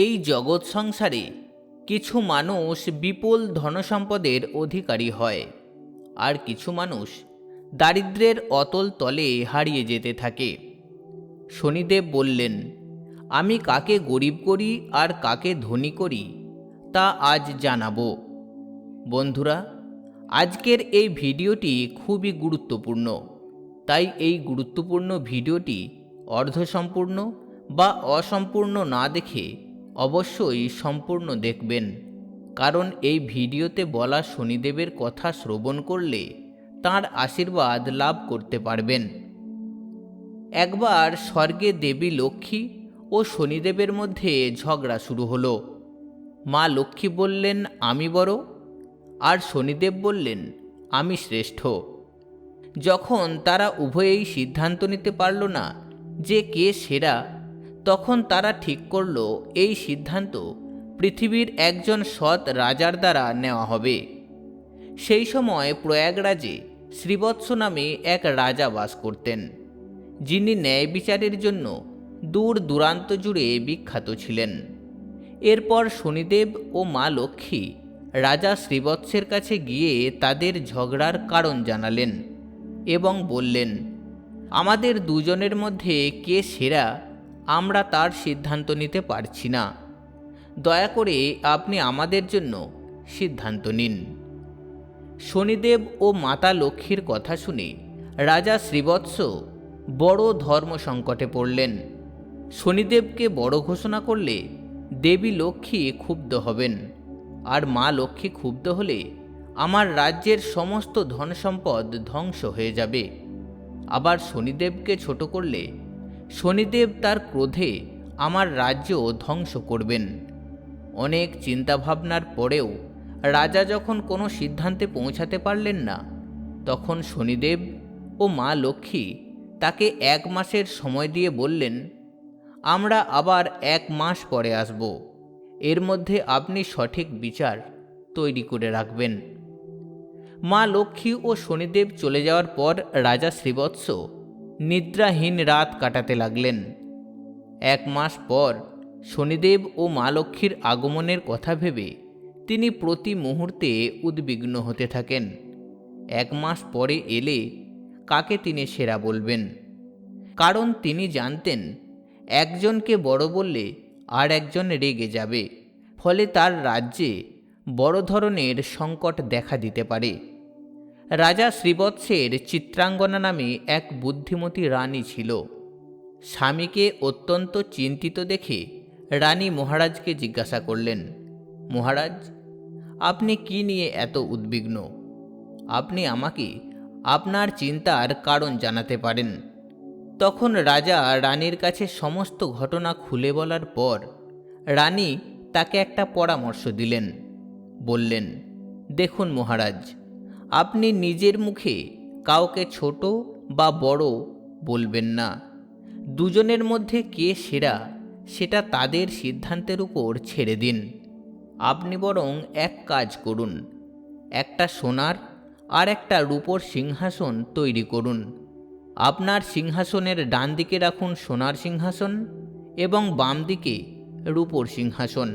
এই জগৎ সংসারে কিছু মানুষ বিপুল ধনসম্পদের অধিকারী হয়, আর কিছু মানুষ দারিদ্র্যের অতল তলে হারিয়ে যেতে থাকে। শনিদেব বললেন, আমি কাকে গরিব করি আর কাকে ধনী করি, তা আজ জানাব। বন্ধুরা, আজকের এই ভিডিওটি খুবই গুরুত্বপূর্ণ, তাই এই গুরুত্বপূর্ণ ভিডিওটি অর্ধসম্পূর্ণ বা অসম্পূর্ণ না দেখে অবশ্যই সম্পূর্ণ দেখবেন। কারণ এই ভিডিওতে বলা শনিদেবের কথা শ্রবণ করলে তার আশীর্বাদ লাভ করতে পারবেন। একবার স্বর্গে দেবী লক্ষ্মী ও শনিদেবের মধ্যে ঝগড়া শুরু হলো। মা লক্ষ্মী বললেন, আমি বড়? আর শনিদেব বললেন, আমি শ্রেষ্ঠ। যখন তারা উভয়েই সিদ্ধান্ত নিতে পারল না যে কে সেরা তখন তারা ঠিক করল, এই সিদ্ধান্ত পৃথিবীর একজন সৎ রাজার দ্বারা নেওয়া হবে। সেই সময় প্রয়াগরাজে শ্রীবৎস নামে এক রাজা বাস করতেন, যিনি ন্যায় বিচারের জন্য দূর দূরান্ত জুড়ে বিখ্যাত ছিলেন। এরপর শনিদেব ও মা লক্ষ্মী রাজা শ্রীবৎসের কাছে গিয়ে তাদের ঝগড়ার কারণ জানালেন এবং বললেন, আমাদের দুজনের মধ্যে কে সেরা আমরা তার সিদ্ধান্ত নিতে পারছি না। দয়া করে আপনি আমাদের জন্য সিদ্ধান্ত নিন। শনিদেব ও মাতা লক্ষ্মীর কথা শুনে রাজা শ্রীবৎস বড় ধর্ম সংকটে পড়লেন। শনিদেবকে বড় ঘোষণা করলে দেবী লক্ষ্মী ক্ষুব্ধ হবেন আর মা লক্ষ্মী ক্ষুব্ধ হলে আমার রাজ্যের সমস্ত ধন সম্পদ ধ্বংস হয়ে যাবে। আবার শনিদেবকে ছোট করলে শনিদেব তার ক্রোধে আমার রাজ্য ধ্বংস করবেন। অনেক চিন্তাভাবনার পরেও রাজা যখন কোনো সিদ্ধান্তে পৌঁছাতে পারলেন না, তখন শনিদেব ও মা লক্ষ্মী তাকে এক মাসের সময় দিয়ে বললেন, আমরা আবার এক মাস পরে আসব। এর মধ্যে আপনি সঠিক বিচার তৈরি করে রাখবেন। মা লক্ষ্মী ও শনিদেব চলে যাওয়ার পর রাজা শ্রীবৎস নিদ্রাহীন রাত কাটাতে লাগলেন। এক মাস পর শনিদেব ও মা লক্ষ্মীর আগমনের কথা ভেবে তিনি প্রতি মুহূর্তে উদ্বিগ্ন হতে থাকেন। এক মাস পরে এলে কাকে তিনি সেরা বলবেন? কারণ তিনি জানতেন, একজনকে বড় বললে আর একজন রেগে যাবে, ফলে তার রাজ্যে বড় ধরনের সংকট দেখা দিতে পারে। রাজা শ্রীবৎসের চিত্রাঙ্গনা নামে এক বুদ্ধিমতী রানী ছিল। স্বামীকে অত্যন্ত চিন্তিত দেখে রানী মহারাজকে জিজ্ঞাসা করলেন, মহারাজ, আপনি কি নিয়ে এত উদ্বিগ্ন? আপনি আমাকে আপনার চিন্তার কারণ জানাতে পারেন। তখন রাজা রানীর কাছে সমস্ত ঘটনা খুলে বলার পর রানী তাকে একটা পরামর্শ দিলেন। বললেন, দেখুন মহারাজ আপনি নিজের মুখে কাউকে ছোট বা বড় বলবেন না। দুজনের মধ্যে কে সেরা, সেটা তাদের সিদ্ধান্তের উপর ছেড়ে দিন। আপনি বরং এক কাজ করুন, একটা সোনার আর একটা রূপোর সিংহাসন তৈরি করুন। আপনার সিংহাসনের ডান দিকে রাখুন সোনার সিংহাসন এবং বাম দিকে রূপোর সিংহাসন।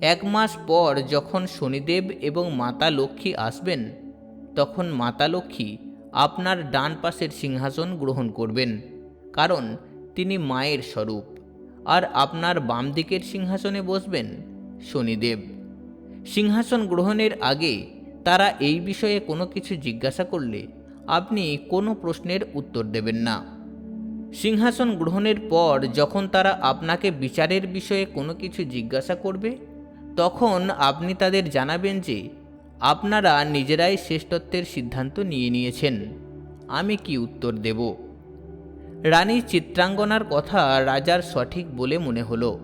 এক মাস পর যখন শনিদেব এবং মাতা লক্ষ্মী আসবেন তখন মাতা লক্ষ্মী আপনার ডান পাশের সিংহাসন গ্রহণ করবেন, কারণ তিনি মায়ের স্বরূপ। আর আপনার বাম দিকের সিংহাসনে বসবেন শনিদেব। সিংহাসন গ্রহণের আগে তারা এই বিষয়ে কোনো কিছু জিজ্ঞাসা করলে আপনি কোনো প্রশ্নের উত্তর দেবেন না। সিংহাসন গ্রহণের পর যখন তারা আপনাকে বিচারের বিষয়ে কোনো কিছু জিজ্ঞাসা করবে, তখন আপনি তাদের জানাবেন যে আপনারা নিজেরাই শ্রেষ্ঠত্বের সিদ্ধান্ত নিয়ে নিয়েছেন। আমি কি উত্তর দেব? রানী চিত্রাঙ্গনার কথা রাজার সঠিক বলে মনে হলো।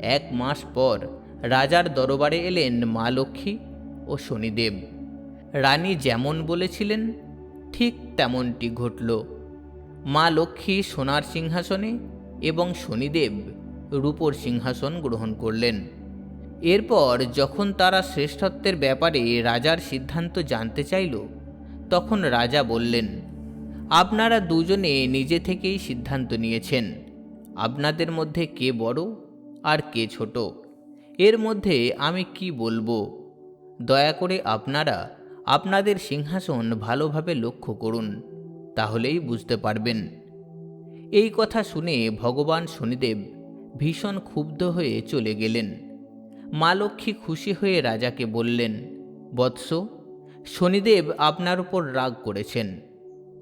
এক মাস পর রাজার দরবারে এলেন মা লক্ষ্মী ও শনিদেব। রানী যেমন বলেছিলেন, ঠিক তেমনটি ঘটল। মা লক্ষ্মী সোনার সিংহাসনে এবং শনিদেব রূপোর সিংহাসন গ্রহণ করলেন। এরপর যখন তারা শ্রেষ্ঠত্বের ব্যাপারে রাজার সিদ্ধান্ত জানতে চাইল, তখন রাজা বললেন, আপনারা দুজনে নিজে থেকেই সিদ্ধান্ত নিয়েছেন। আপনাদের মধ্যে কে বড় আর কে ছোট? এর মধ্যে আমি কি বলব? দয়া করে আপনারা আপনাদের সিংহাসন ভালোভাবে লক্ষ্য করুন, তাহলেই বুঝতে পারবেন। এই কথা শুনে ভগবান শনিদেব ভীষণ ক্ষুব্ধ হয়ে চলে গেলেন। মা লক্ষ্মী খুশি হয়ে রাজাকে বললেন, বৎস, শনিদেব আপনার উপর রাগ করেছেন।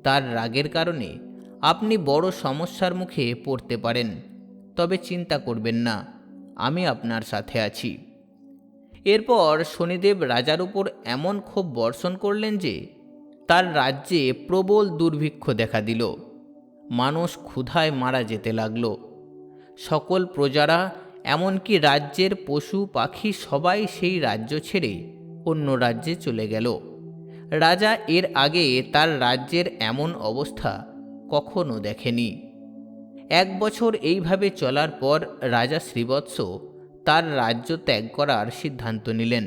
তার রাগের কারণে আপনি বড় সমস্যার মুখে পড়তে পারেন, তবে চিন্তা করবেন না, আমি আপনার সাথে আছি এরপর শনিদেব রাজার উপর এমন ক্ষোভ বর্ষণ করলেন যে, তার রাজ্যে প্রবল দুর্ভিক্ষ দেখা দিল। মানুষ ক্ষুধায় মারা যেতে লাগল। সকল প্রজারা এমনকি রাজ্যের পশু, পাখি সবাই সেই রাজ্য ছেড়ে অন্য রাজ্যে চলে গেল। রাজা এর আগে তার রাজ্যের এমন অবস্থা কখনো দেখেনি। এক বছর এইভাবে চলার পর রাজা শ্রীবৎস তার রাজ্য ত্যাগ করার সিদ্ধান্ত নিলেন।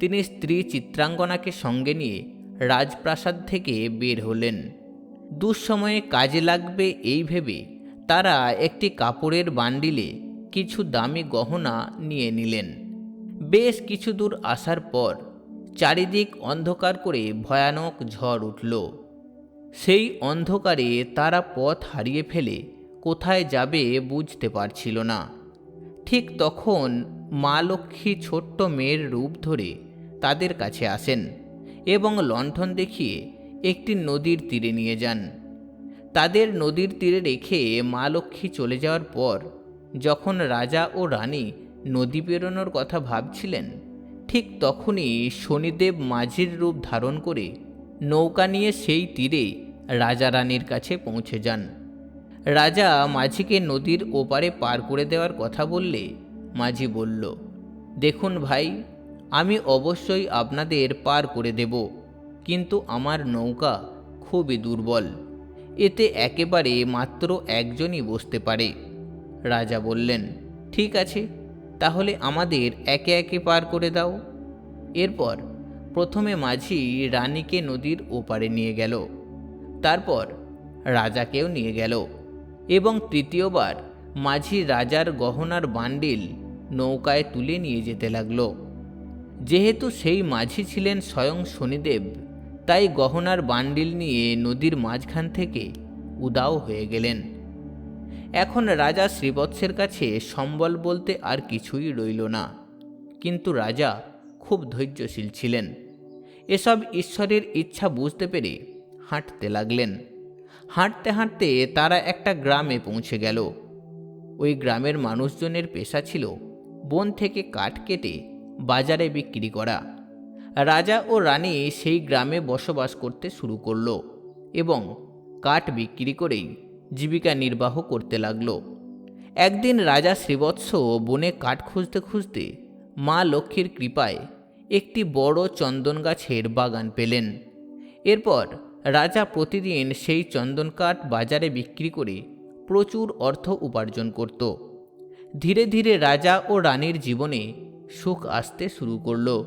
তিনি স্ত্রী চিত্রাঙ্গনাকে সঙ্গে নিয়ে রাজপ্রাসাদ থেকে বের হলেন। দুঃসময়ে কাজে লাগবে এই ভেবে তারা একটি কাপড়ের বান্ডিলে কিছু দামি গহনা নিয়ে নিলেন। বেশ কিছু দূর আসার পর চারিদিক অন্ধকার করে ভয়ানক ঝড় উঠল। সেই অন্ধকারে তারা পথ হারিয়ে ফেলে কোথায় যাবে বুঝতে পারছিল না। ঠিক তখন মা লক্ষ্মী ছোট্ট মেয়ের রূপ ধরে তাদের কাছে আসেন এবং লণ্ঠন দেখিয়ে একটি নদীর তীরে নিয়ে যান। তাদের নদীর তীরে রেখে মা লক্ষ্মী চলে যাওয়ার পর যখন রাজা ও রানী নদী পেরোনোর কথা ভাবছিলেন, ঠিক তখনই শনিদেব মাঝির রূপ ধারণ করে নৌকা নিয়ে সেই তীরে রাজা রানীর কাছে পৌঁছে যান। রাজা মাঝিকে নদীর ওপারে পার করে দেওয়ার কথা বললে মাঝি বলল, দেখুন ভাই, আমি অবশ্যই আপনাদের পার করে দেব, কিন্তু আমার নৌকা খুবই দুর্বল। এতে একেবারে মাত্র একজনই বসতে পারে। রাজা বললেন, ঠিক আছে, তাহলে আমাদের একে একে পার করে দাও। এরপর প্রথমে মাঝি রানীকে নদীর ওপারে নিয়ে গেল। তারপর রাজাকেও নিয়ে গেল। এবং তৃতীয়বার মাঝি রাজার গহনার বান্ডিল নৌকায় তুলে নিয়ে যেতে লাগল। যেহেতু সেই মাঝি ছিলেন স্বয়ং শনিদেব, তাই গহনার বান্ডিল নিয়ে নদীর মাঝখান থেকে উদাও হয়ে গেলেন। এখন রাজা শ্রীবৎসের কাছে সম্বল বলতে আর কিছুই রইল না। কিন্তু রাজা খুব ধৈর্যশীল ছিলেন। এসব ঈশ্বরের ইচ্ছা বুঝতে পেরে হাঁটতে লাগলেন। হাঁটতে হাঁটতে তারা একটা গ্রামে পৌঁছে গেল। ওই গ্রামের মানুষজনের পেশা ছিল বন থেকে কাঠ কেটে বাজারে বিক্রি করা। রাজা ও রানী সেই গ্রামে বসবাস করতে শুরু করল এবং কাঠ বিক্রি করেই জীবিকা নির্বাহ করতে লাগল। একদিন রাজা শ্রীবৎস বনে কাঠ খুঁজতে খুঁজতে মা লক্ষ্মীর কৃপায় একটি বড় চন্দন গাছের বাগান পেলেন। এরপর রাজা প্রতিদিন সেই চন্দন কাঠ বাজারে বিক্রি করে প্রচুর অর্থ উপার্জন করত। ধীরে ধীরে রাজা ও রানীর জীবনে সুখ আসতে শুরু করল।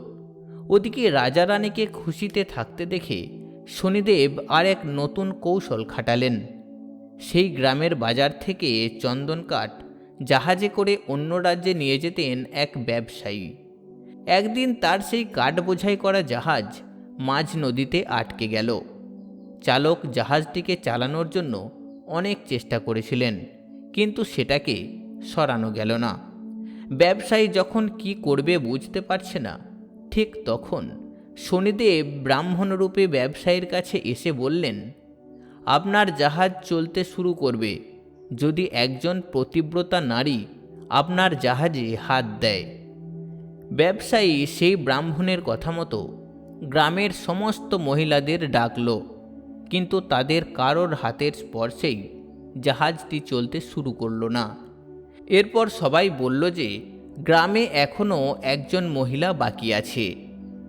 ওদিকে রাজা রানীকে খুশিতে থাকতে দেখে শনিদেব আর এক নতুন কৌশল খাটালেন। সেই গ্রামের বাজার থেকে চন্দন কাঠ জাহাজে করে অন্য রাজ্যে নিয়ে যেতেন এক ব্যবসায়ী। একদিন তার সেই কাঠ বোঝাই করা জাহাজ মাঝ নদীতে আটকে গেল। চালক জাহাজটিকে চালানোর জন্য অনেক চেষ্টা করেছিলেন, কিন্তু সেটাকে সরানো গেল না। ব্যবসায়ী যখন কি করবে বুঝতে পারছে না, ঠিক তখন শনিদেব ব্রাহ্মণরূপে ব্যবসায়ীর কাছে এসে বললেন আপনার জাহাজ চলতে শুরু করবে। যদি একজন প্রতিব্রতা নারী আপনার জাহাজে হাত দেয়। ব্যবসায়ী সেই ব্রাহ্মণের কথা মতো গ্রামের সমস্ত মহিলাদের ডাকল, কিন্তু তাদের কারোর হাতের স্পর্শেই জাহাজটি চলতে শুরু করল না। এরপর সবাই বলল যে, গ্রামে এখনও একজন মহিলা বাকি আছে,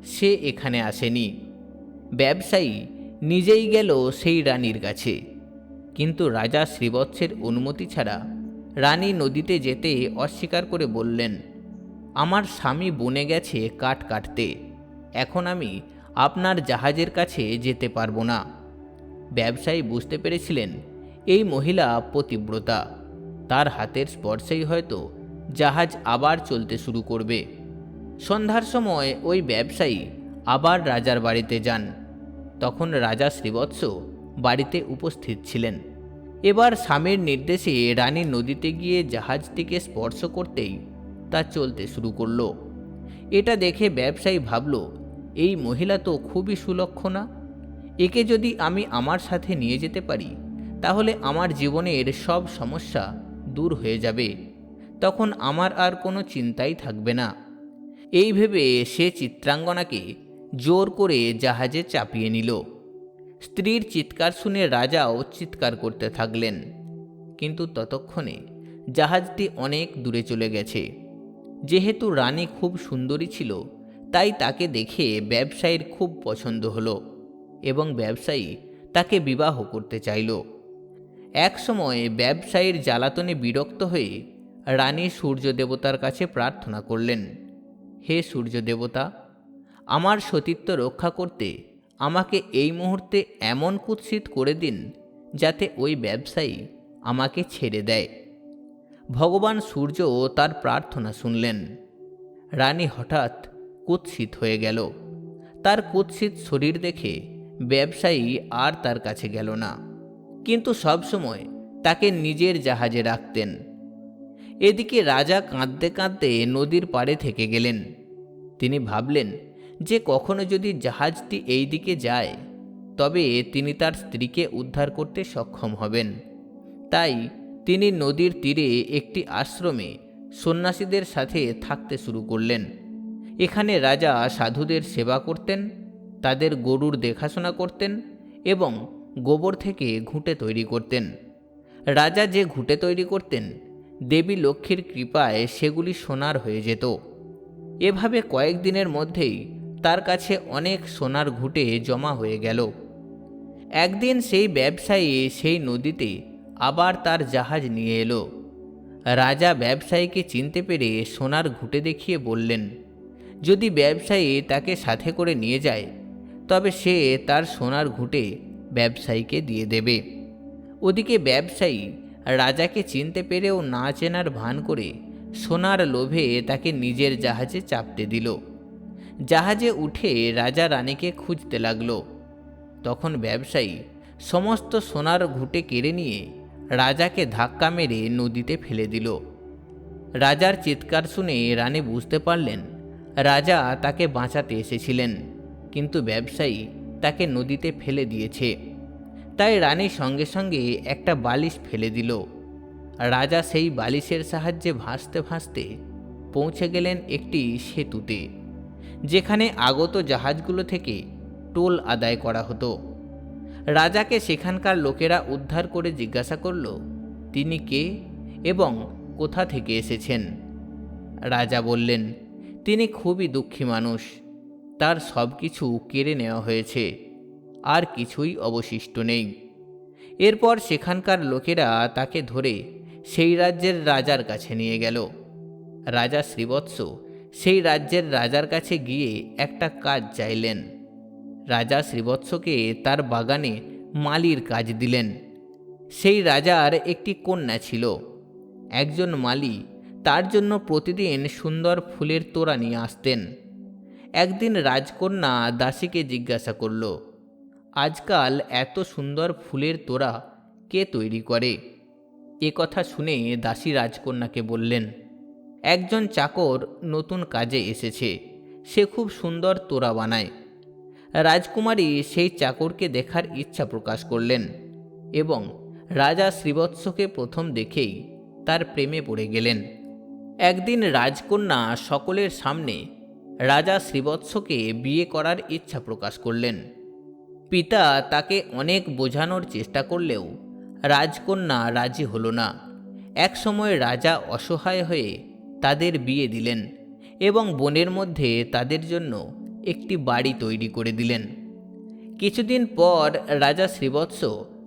সে এখানে আসেনি। ব্যবসায়ী নিজেই গেল সেই রানীর কাছে। কিন্তু রাজা শ্রীবৎসের অনুমতি ছাড়া রানী নদীতে যেতে অস্বীকার করে বললেন, আমার স্বামী বনে গেছে কাঠ কাটতে, এখন আমি আপনার জাহাজের কাছে যেতে পারব না। ব্যবসায়ী বুঝতে পেরেছিলেন এই মহিলা পতিব্রতা। তার হাতের স্পর্শেই হয়তো জাহাজ আবার চলতে শুরু করবে। সন্ধ্যার সময় ওই ব্যবসায়ী আবার রাজার বাড়িতে যান। তখন রাজা শ্রীবৎস বাড়িতে উপস্থিত ছিলেন। এবার স্বামীর নির্দেশে রানী নদীতে গিয়ে জাহাজটিকে স্পর্শ করতেই তা চলতে শুরু করল। এটা দেখে ব্যবসায়ী ভাবল, এই মহিলা তো খুবই সুলক্ষণা। একে যদি আমি আমার সাথে নিয়ে যেতে পারি, তাহলে আমার জীবনের সব সমস্যা দূর হয়ে যাবে। তখন আমার আর কোনো চিন্তাই থাকবে না। এই ভেবে সে চিত্রাঙ্গনাকে জোর করে জাহাজে চাপিয়ে নিল। স্ত্রীর চিৎকার শুনে রাজাও চিৎকার করতে থাকলেন। কিন্তু ততক্ষণে জাহাজটি অনেক দূরে চলে গেছে। যেহেতু রানী খুব সুন্দরী ছিল, তাই তাকে দেখে ব্যবসায়ীর খুব পছন্দ হলো এবং ব্যবসায়ী তাকে বিবাহ করতে চাইল। একসময় ব্যবসায়ীর জ্বালাতনে বিরক্ত হয়ে রানী সূর্য দেবতার কাছে প্রার্থনা করলেন, হে সূর্য দেবতা আমার সতীত্ব রক্ষা করতে আমাকে এই মুহূর্তে এমন কুৎসিত করে দিন যাতে ওই ব্যবসায়ী আমাকে ছেড়ে দেয়। ভগবান সূর্য তার প্রার্থনা শুনলেন। রানী হঠাৎ কুৎসিত হয়ে গেল। তার কুৎসিত শরীর দেখে ব্যবসায়ী আর তার কাছে গেল না। কিন্তু সবসময় তাকে নিজের জাহাজে রাখতেন। এদিকে রাজা কাঁদতে কাঁদতে নদীর পাড়ে থেকে গেলেন। তিনি ভাবলেন যে কখনো যদি জাহাজটি এই দিকে যায়, তবে তিনি তার স্ত্রীকে উদ্ধার করতে সক্ষম হবেন। তাই তিনি নদীর তীরে একটি আশ্রমে সন্ন্যাসীদের সাথে থাকতে শুরু করলেন। এখানে রাজা সাধুদের সেবা করতেন, তাদের গরুর দেখাশোনা করতেন এবং গোবর থেকে ঘুঁটে তৈরি করতেন। রাজা যে ঘুঁটে তৈরি করতেন, দেবী লক্ষ্মীর কৃপায় সেগুলি সোনার হয়ে যেত। এভাবে কয়েকদিনের মধ্যেই তার কাছে অনেক সোনার ঘুঁটে জমা হয়ে গেল। একদিন সেই ব্যবসায়ী সেই নদীতে আবার তার জাহাজ নিয়ে এলো। রাজা ব্যবসায়ীকে চিনতে পেরে সোনার ঘুঁটে দেখিয়ে বললেন, যদি ব্যবসায়ী তাকে সাথে করে নিয়ে যায়, তবে সে তার সোনার ঘুঁটে ব্যবসায়ীকে দিয়ে দেবে ওদিকে ব্যবসায়ী রাজাকে চিনতে পেরেও না চেনার ভান করে সোনার লোভে তাকে নিজের জাহাজে চাপতে দিল। জাহাজে উঠে রাজা রানীকে খুঁজতে লাগল। তখন ব্যবসায়ী সমস্ত সোনার ঘুঁটে কেড়ে নিয়ে রাজাকে ধাক্কা মেরে নদীতে ফেলে দিল। রাজার চিৎকার শুনে রানী বুঝতে পারলেন, রাজা তাকে বাঁচাতে এসেছিলেন, কিন্তু ব্যবসায়ী তাকে নদীতে ফেলে দিয়েছে। তাই রানী সঙ্গে সঙ্গে একটা বালিশ ফেলে দিল। রাজা সেই বালিশের সাহায্যে ভাসতে ভাসতে পৌঁছে গেলেন একটি সেতুতে। যেখানে আগত জাহাজগুলো থেকে টোল আদায় করা হতো। রাজাকে সেখানকার লোকেরা উদ্ধার করে জিজ্ঞাসা করল, তিনি কে এবং কোথা থেকে এসেছেন? রাজা বললেন, তিনি খুবই দুঃখী মানুষ। তার সব কিছু কেড়ে নেওয়া হয়েছে। আর কিছুই অবশিষ্ট নেই। এরপর সেখানকার লোকেরা তাকে ধরে সেই রাজ্যের রাজার কাছে নিয়ে গেল। রাজা শ্রীবৎস সেই রাজ্যের রাজার কাছে গিয়ে একটা কাজ চাইলেন। রাজা শ্রীবৎসকে তার বাগানে মালির কাজ দিলেন। সেই রাজার একটি কন্যা ছিল। একজন মালি তার জন্য প্রতিদিন সুন্দর ফুলের তোড়া নিয়ে আসতেন। একদিন রাজকন্যা দাসীকে জিজ্ঞাসা করল, আজকাল এত সুন্দর ফুলের তোড়া কে তৈরি করে? এ কথা শুনে দাসী রাজকন্যাকে বললেন একজন চাকর নতুন কাজে এসেছে। সে খুব সুন্দর তোড়া বানায়। রাজকুমারী সেই চাকরকে দেখার ইচ্ছা প্রকাশ করলেন এবং রাজা শ্রীবৎসকে প্রথম দেখেই তার প্রেমে পড়ে গেলেন। একদিন রাজকন্যা সকলের সামনে রাজা শ্রীবৎসকে বিয়ে করার ইচ্ছা প্রকাশ করলেন। পিতা তাকে অনেক বোঝানোর চেষ্টা করলেও রাজকন্যা রাজি হল না। একসময় রাজা অসহায় হয়ে তাদের বিয়ে দিলেন এবং বনের মধ্যে তাদের জন্য একটি বাড়ি তৈরি করে দিলেন। কিছুদিন পর রাজা শ্রীবৎস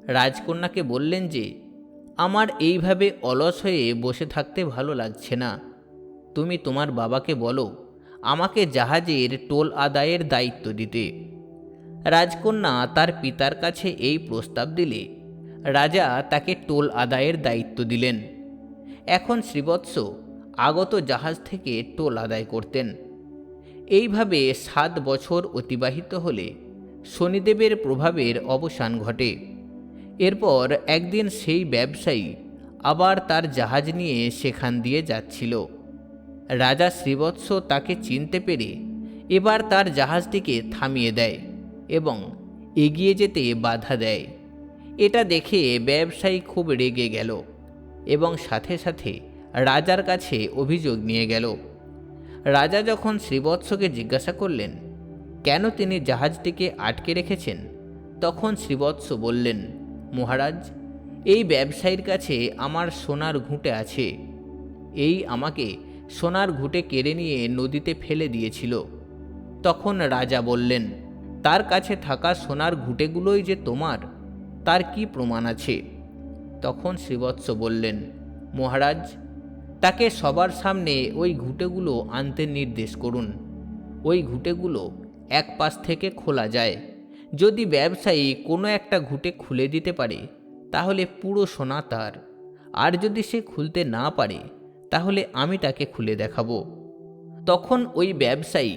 রাজকন্যাকে বললেন যে, আমার এইভাবে অলস হয়ে বসে থাকতে ভালো লাগছে না। তুমি তোমার বাবাকে বলো, আমাকে জাহাজের টোল আদায়ের দায়িত্ব দিতে। রাজকন্যা তার পিতার কাছে এই প্রস্তাব দিলে রাজা তাকে টোল আদায়ের দায়িত্ব দিলেন। এখন শ্রীবৎস আগত জাহাজ থেকে টোল আদায় করতেন। এইভাবে সাত বছর অতিবাহিত হলে শনিদেবের প্রভাবের অবসান ঘটে। এরপর একদিন সেই ব্যবসায়ী আবার তার জাহাজ নিয়ে সেখান দিয়ে যাচ্ছিল। রাজা শ্রীবৎস তাকে চিনতে পেরে এবার তার জাহাজটিকে থামিয়ে দেয় এবং এগিয়ে যেতে বাধা দেয়। এটা দেখে ব্যবসায়ী খুব রেগে গেল এবং সাথে সাথে রাজার কাছে অভিযোগ নিয়ে গেল। রাজা যখন শ্রীবৎসকে জিজ্ঞাসা করলেন, কেন তিনি জাহাজটিকে আটকে রেখেছেন? তখন শ্রীবৎস বললেন, মহারাজ, এই ব্যবসায়ীর কাছে আমার সোনার ঘুঁটে আছে। এই আমাকে সোনার ঘুঁটে কেড়ে নিয়ে নদীতে ফেলে দিয়েছিল। তখন রাজা বললেন, তার কাছে থাকা সোনার ঘুঁটেগুলোই যে তোমার, তার কি প্রমাণ আছে? তখন শ্রীবৎস বললেন, মহারাজ তাকে সবার সামনে ওই ঘুঁটেগুলো আনতে নির্দেশ করুন। ওই ঘুঁটেগুলো এক পাশ থেকে খোলা যায়। যদি ব্যবসায়ী কোনো একটা ঘুঁটে খুলে দিতে পারে, তাহলে পুরো সোনা তার। আর যদি সে খুলতে না পারে, তাহলে আমি তাকে খুলে দেখাবো। তখন ওই ব্যবসায়ী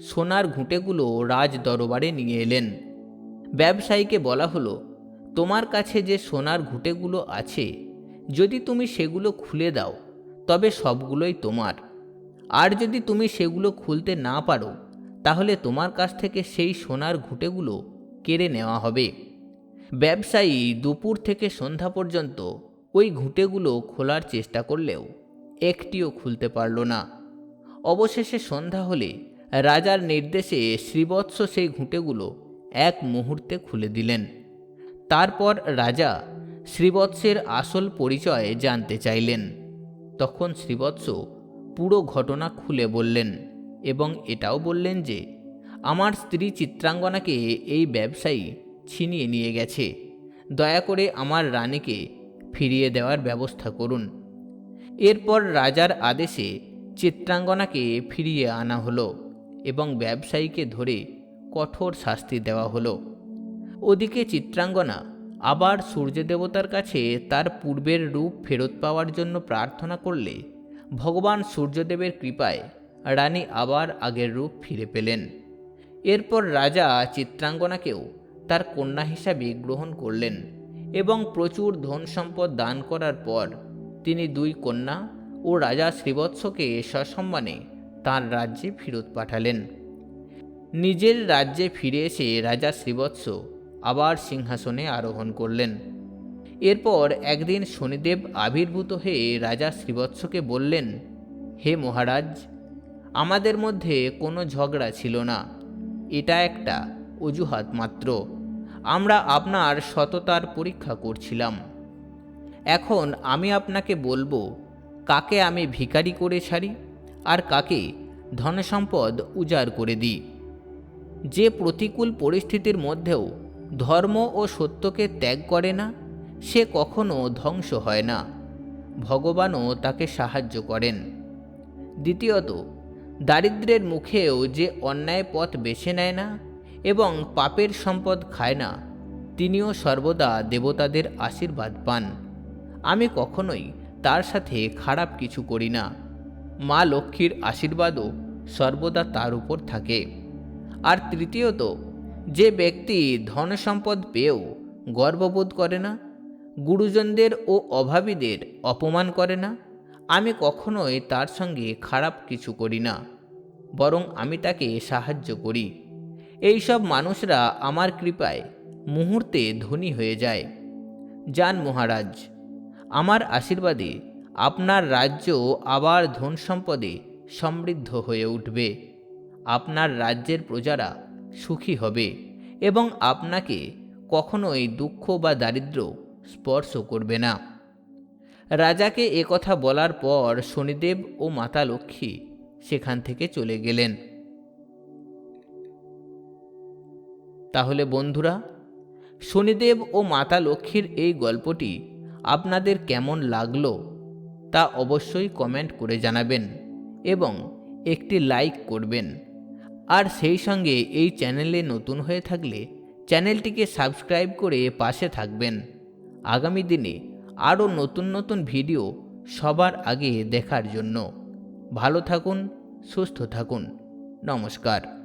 সোনার ঘুঁটেগুলো রাজ দরবারে নিয়ে এলেন। ব্যবসায়ীকে বলা হলো, তোমার কাছে যে সোনার ঘুঁটেগুলো আছে, যদি তুমি সেগুলো খুলে দাও তবে সবগুলোই তোমার। আর যদি তুমি সেগুলো খুলতে না পারো, তাহলে তোমার কাছ থেকে সেই সোনার ঘুঁটেগুলো কেড়ে নেওয়া হবে। ব্যবসায়ী দুপুর থেকে সন্ধ্যা পর্যন্ত ওই ঘুঁটেগুলো খোলার চেষ্টা করলেও একটিও খুলতে পারল না। অবশেষে সন্ধ্যা হলে রাজার নির্দেশে শ্রীবৎস সেই ঘুঁটেগুলো এক মুহূর্তে খুলে দিলেন। তারপর রাজা শ্রীবৎসের আসল পরিচয় জানতে চাইলেন। তখন শ্রীবৎস পুরো ঘটনা খুলে বললেন এবং এটাও বললেন যে, আমার স্ত্রী চিত্রাঙ্গনাকে এই ব্যবসায়ী ছিনিয়ে নিয়ে গেছে। দয়া করে আমার রানীকে ফিরিয়ে দেওয়ার ব্যবস্থা করুন। এরপর রাজার আদেশে চিত্রাঙ্গনাকে ফিরিয়ে আনা হলো এবং ব্যবসায়ীকে ধরে কঠোর শাস্তি দেওয়া হলো। ওদিকে চিত্রাঙ্গনা আবার সূর্য দেবতার কাছে তার পূর্বের রূপ ফেরত পাওয়ার জন্য প্রার্থনা করলে ভগবান সূর্যদেবের কৃপায় রানী আবার আগের রূপ ফিরে পেলেন। এরপর রাজা চিত্রাঙ্গনাকেও তার কন্যা হিসাবে গ্রহণ করলেন এবং প্রচুর ধন সম্পদ দান করার পর তিনি দুই কন্যা ও রাজা শ্রীবৎসকে সসম্মানে তাঁর রাজ্যে ফেরত পাঠালেন। নিজের রাজ্যে ফিরে এসে রাজা শ্রীবৎস আবার সিংহাসনে আরোহণ করলেন। এরপর একদিন শনিদেব আবির্ভূত হয়ে রাজা শ্রীবৎসকে বললেন, হে মহারাজ, আমাদের মধ্যে কোনো ঝগড়া ছিল না। এটা একটা অজুহাত মাত্র। আমরা আপনার সততার পরীক্ষা করছিলাম। এখন আমি আপনাকে বলব, কাকে আমি ভিখারি করে ছাড়ি আর কাকে ধনসম্পদ উজাড় করে দিই। যে প্রতিকূল পরিস্থিতির মধ্যেও ধর্ম ও সত্যকে ত্যাগ করে না, সে কখনো ধ্বংস হয় না। ভগবানও তাকে সাহায্য করেন। দ্বিতীয়ত, দারিদ্রের মুখেও যে অন্যায় পথ বেছে নেয় না এবং পাপের সম্পদ খায় না, তিনিও সর্বদা দেবতাদের আশীর্বাদ পান। আমি কখনোই তার সাথে খারাপ কিছু করি না। মা লক্ষ্মীর আশীর্বাদও সর্বদা তার উপর থাকে। আর তৃতীয়ত যে ব্যক্তি ধন সম্পদ পেয়েও গর্ববোধ করে না, গুরুজনদের ও অভাবীদের অপমান করে না, আমি কখনোই তার সঙ্গে খারাপ কিছু করি না, বরং আমি তাকে সাহায্য করি। এইসব মানুষরা আমার কৃপায় মুহূর্তে ধনী হয়ে যায়। যান মহারাজ, আমার আশীর্বাদে আপনার রাজ্য আবার ধন সম্পদে সমৃদ্ধ হয়ে উঠবে। আপনার রাজ্যের প্রজারা সুখী হবে এবং আপনাকে কখনোই দুঃখ বা দারিদ্র স্পর্শ করবে না। রাজাকে কথা বলার পর শনিদেব ও মাতা লক্ষ্মী সেখান থেকে চলে গেলেন। তাহলে বন্ধুরা, শনিদেব ও মাতা লক্ষ্মীর এই গল্পটি আপনাদের কেমন লাগল তা অবশ্যই কমেন্ট করে জানাবেন এবং একটি লাইক করবেন। আর সেই সঙ্গে এই চ্যানেলে নতুন হয়ে থাকলে চ্যানেলটিকে সাবস্ক্রাইব করে পাশে থাকবেন। আগামী দিনে আরও নতুন নতুন ভিডিও সবার আগে দেখার জন্য ভালো থাকুন, সুস্থ থাকুন। নমস্কার।